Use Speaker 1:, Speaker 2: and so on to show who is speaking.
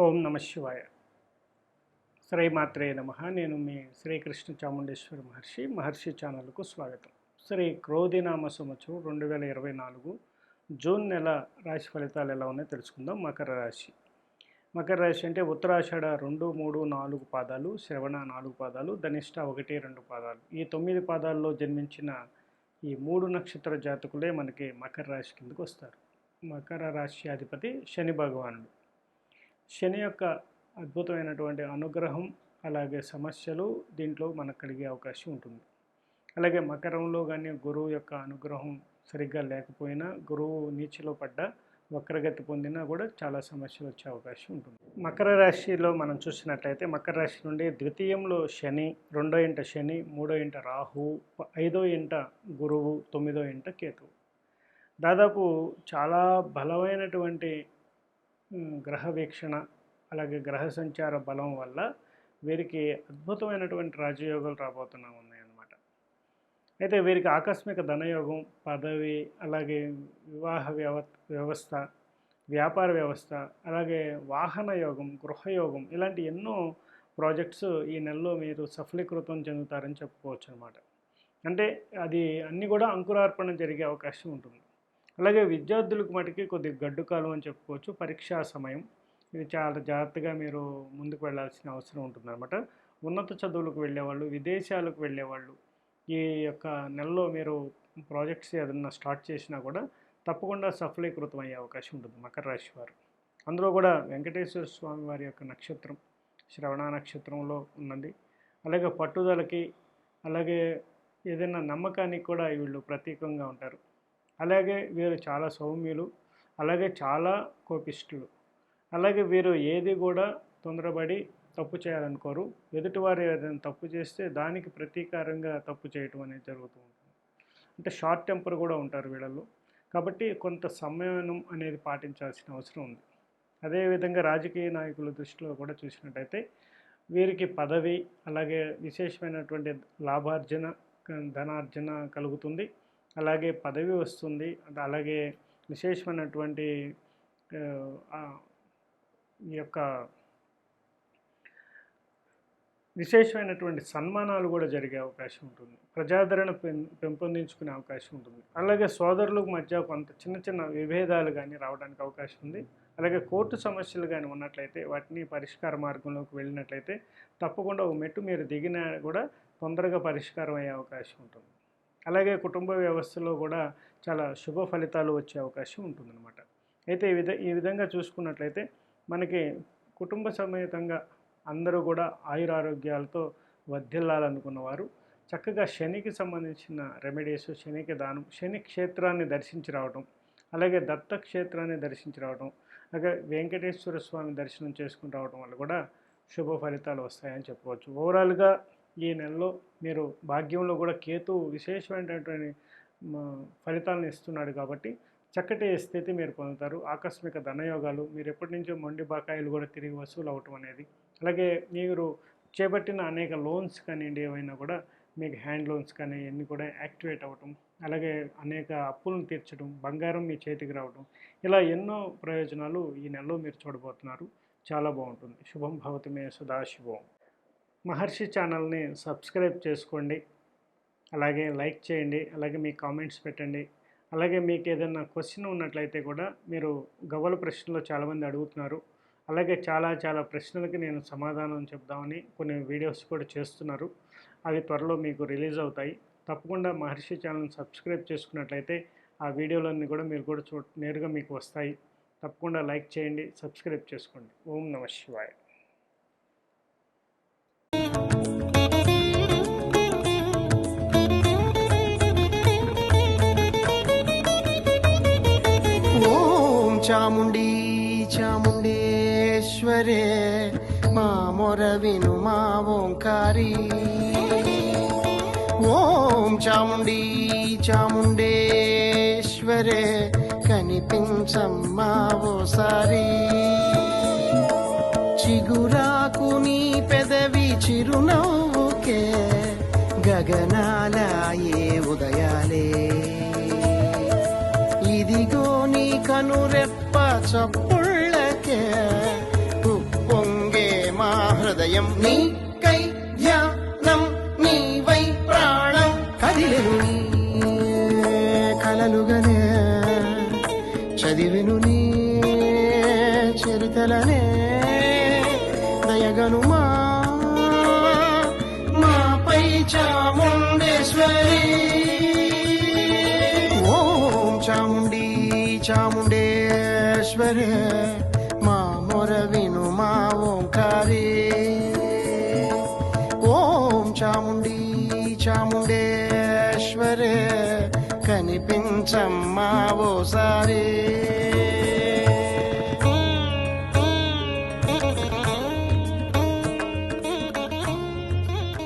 Speaker 1: ఓం నమ శివాయ. శ్రీమాత్రే నమ. నేను మీ శ్రీకృష్ణ చాముండేశ్వరి మహర్షి మహర్షి ఛానల్కు స్వాగతం. శ్రీ క్రోధినామ సంవత్సరం రెండు వేల ఇరవై నాలుగు జూన్ నెల రాశి ఫలితాలు ఎలా ఉన్నాయో తెలుసుకుందాం. మకర రాశి. మకర రాశి అంటే ఉత్తరాషాఢ రెండు మూడు నాలుగు పాదాలు శ్రవణ నాలుగు పాదాలు ధనిష్ట ఒకటి రెండు పాదాలు. ఈ తొమ్మిది పాదాల్లో జన్మించిన ఈ మూడు నక్షత్ర జాతకులే మనకి మకర రాశి కిందకు వస్తారు. మకర రాశి అధిపతి శని భగవానుడు. శని యొక్క అద్భుతమైనటువంటి అనుగ్రహం అలాగే సమస్యలు దీంట్లో మనకు కలిగే అవకాశం ఉంటుంది. అలాగే మకరంలో కానీ గురువు యొక్క అనుగ్రహం సరిగ్గా లేకపోయినా గురువు నీచిలో పడ్డ వక్రగతి పొందినా కూడా చాలా సమస్యలు వచ్చే అవకాశం ఉంటుంది. మకర రాశిలో మనం చూసినట్లయితే మకర రాశి నుండి ద్వితీయంలో శని రెండో ఇంట శని మూడో ఇంట రాహు ఐదో ఇంట గురువు తొమ్మిదో ఇంట కేతువు. దాదాపు చాలా బలమైనటువంటి గ్రహ వీక్షణ అలాగే గ్రహ సంచార బలం వల్ల వీరికి అద్భుతమైనటువంటి రాజయోగాలు రాబోతున్నా ఉన్నాయన్నమాట అయితే వీరికి ఆకస్మిక ధనయోగం పదవి అలాగే వివాహ వ్యవ వ్యవస్థ వ్యాపార వ్యవస్థ అలాగే వాహన యోగం గృహయోగం ఇలాంటి ఎన్నో ప్రాజెక్ట్స్ ఈ నెలలో మీరు సఫలీకృతం చెందుతారని చెప్పుకోవచ్చు అనమాట అంటే అది అన్నీ కూడా అంకురార్పణ జరిగే అవకాశం ఉంటుంది. అలాగే విద్యార్థులకు మటుకి కొద్దిగా గడ్డు కాలం అని చెప్పుకోవచ్చు. పరీక్షా సమయం. ఇది చాలా జాగ్రత్తగా మీరు ముందుకు వెళ్ళాల్సిన అవసరం ఉంటుందన్నమాట. ఉన్నత చదువులకు వెళ్ళేవాళ్ళు విదేశాలకు వెళ్ళేవాళ్ళు ఈ యొక్క నెలలో మీరు ప్రాజెక్ట్స్ ఏదన్నా స్టార్ట్ చేసినా కూడా తప్పకుండా సఫలీకృతం అయ్యే అవకాశం ఉంటుంది మకర రాశి వారు. అందులో కూడా వెంకటేశ్వర స్వామి వారి యొక్క నక్షత్రం శ్రవణ నక్షత్రంలో ఉన్నది. అలాగే పట్టుదలకి అలాగే ఏదైనా నమ్మకానికి కూడా వీళ్ళు ప్రతీకంగా ఉంటారు. అలాగే వీరు చాలా సౌమ్యులు అలాగే చాలా కోపిష్ఠులు అలాగే వీరు ఏది కూడా తొందరపడి తప్పు చేయాలనుకోరు. ఎదుటివారు ఏదైనా తప్పు చేస్తే దానికి ప్రతీకారంగా తప్పు చేయటం అనేది జరుగుతూ ఉంటుంది. అంటే షార్ట్ టెంపర్ కూడా ఉంటారు వీళ్ళల్లో. కాబట్టి కొంత సంయమనం అనేది పాటించాల్సిన అవసరం ఉంది. అదేవిధంగా రాజకీయ నాయకుల దృష్టిలో కూడా చూసినట్టయితే వీరికి పదవి అలాగే విశేషమైనటువంటి లాభార్జన ధనార్జన కలుగుతుంది. అలాగే పదవి వస్తుంది. అలాగే విశేషమైనటువంటి ఈ యొక్క విశేషమైనటువంటి సన్మానాలు కూడా జరిగే అవకాశం ఉంటుంది. ప్రజాదరణ పెం పెంపొందించుకునే అవకాశం ఉంటుంది. అలాగే సోదరులకు మధ్య కొంత చిన్న చిన్న విభేదాలు కానీ రావడానికి అవకాశం ఉంది. అలాగే కోర్టు సమస్యలు కానీ ఉన్నట్లయితే వాటిని పరిష్కార మార్గంలోకి వెళ్ళినట్లయితే తప్పకుండా ఒక మెట్టు మీరు దిగినా కూడా తొందరగా పరిష్కారం అయ్యే అవకాశం ఉంటుంది. అలాగే కుటుంబ వ్యవస్థలో కూడా చాలా శుభ ఫలితాలు వచ్చే అవకాశం ఉంటుందన్నమాట. అయితే ఈ విధ ఈ విధంగా చూసుకున్నట్లయితే మనకి కుటుంబ సమేతంగా అందరూ కూడా ఆయురారోగ్యాలతో వర్ధిల్లాలనుకున్నవారు చక్కగా శనికి సంబంధించిన రెమెడీస్ శనికి దానం శని క్షేత్రాన్ని దర్శించి రావడం అలాగే దత్త క్షేత్రాన్ని దర్శించి రావడం అలాగే వెంకటేశ్వర స్వామి దర్శనం చేసుకుని రావడం వల్ల కూడా శుభ ఫలితాలు వస్తాయని చెప్పవచ్చు. ఓవరాల్గా ఈ నెలలో మీరు భాగ్యంలో కూడా కేతు విశేషమైనటువంటి ఫలితాలను ఇస్తున్నాడు కాబట్టి చక్కటి స్థితి మీరు పొందుతారు. ఆకస్మిక ధనయోగాలు మీరు ఎప్పటి నుంచో మొండి బకాయిలు కూడా తిరిగి వసూలు అవటం అనేది అలాగే మీరు చేపట్టిన అనేక లోన్స్ కానివ్వండి ఏవైనా కూడా మీకు హ్యాండ్ లోన్స్ కానీ ఇవన్నీ కూడా యాక్టివేట్ అవ్వటం అలాగే అనేక అప్పులను తీర్చడం బంగారం మీ చేతికి రావడం ఇలా ఎన్నో ప్రయోజనాలు ఈ నెలలో మీరు చూడబోతున్నారు. చాలా బాగుంటుంది. శుభం భవతమే సదాశివం. మహర్షి ఛానల్ని సబ్స్క్రైబ్ చేసుకోండి. అలాగే లైక్ చేయండి. అలాగే మీ కామెంట్స్ పెట్టండి. అలాగే మీకు ఏదైనా క్వశ్చన్ ఉన్నట్లయితే కూడా మీరు గవ్వల ప్రశ్నలో చాలామంది అడుగుతున్నారు. అలాగే చాలా చాలా ప్రశ్నలకి నేను సమాధానం చెప్దామని కొన్ని వీడియోస్ కూడా చేస్తున్నారు. అవి త్వరలో మీకు రిలీజ్ అవుతాయి. తప్పకుండా మహర్షి ఛానల్ని సబ్స్క్రైబ్ చేసుకున్నట్లయితే ఆ వీడియోలన్నీ కూడా మీరు కూడా చూ నేరుగా మీకు వస్తాయి. తప్పకుండా లైక్ చేయండి సబ్స్క్రైబ్ చేసుకోండి. ఓం నమ శివాయ.
Speaker 2: చాముండి చాముండేశ్వరే మా మొర విను మా ఓంకారి. ఓం చాముండి చాముండేశ్వరే కనిపించమ్మా ఓసారి. చిగురాకు నీ పెదవి చిరునవ్వుకే గగనాల ఉదయాలే. ఇదిగో నీ కనురెప్ప చప్పుళ్ళకే ఉప్పు హృదయం నీకై ధ్యానం నీవై ప్రాణం కదిలెను నీ కలలుగనే. చదివెను నీ చరితలనే. దయగను మా మాపై చాముండేశ్వరి. చాముండేశ్వరి మా మొర విను మా ఓంకారి ఓం చాముండి చాముండేశ్వరి కనిపించమ్మా ఓసారి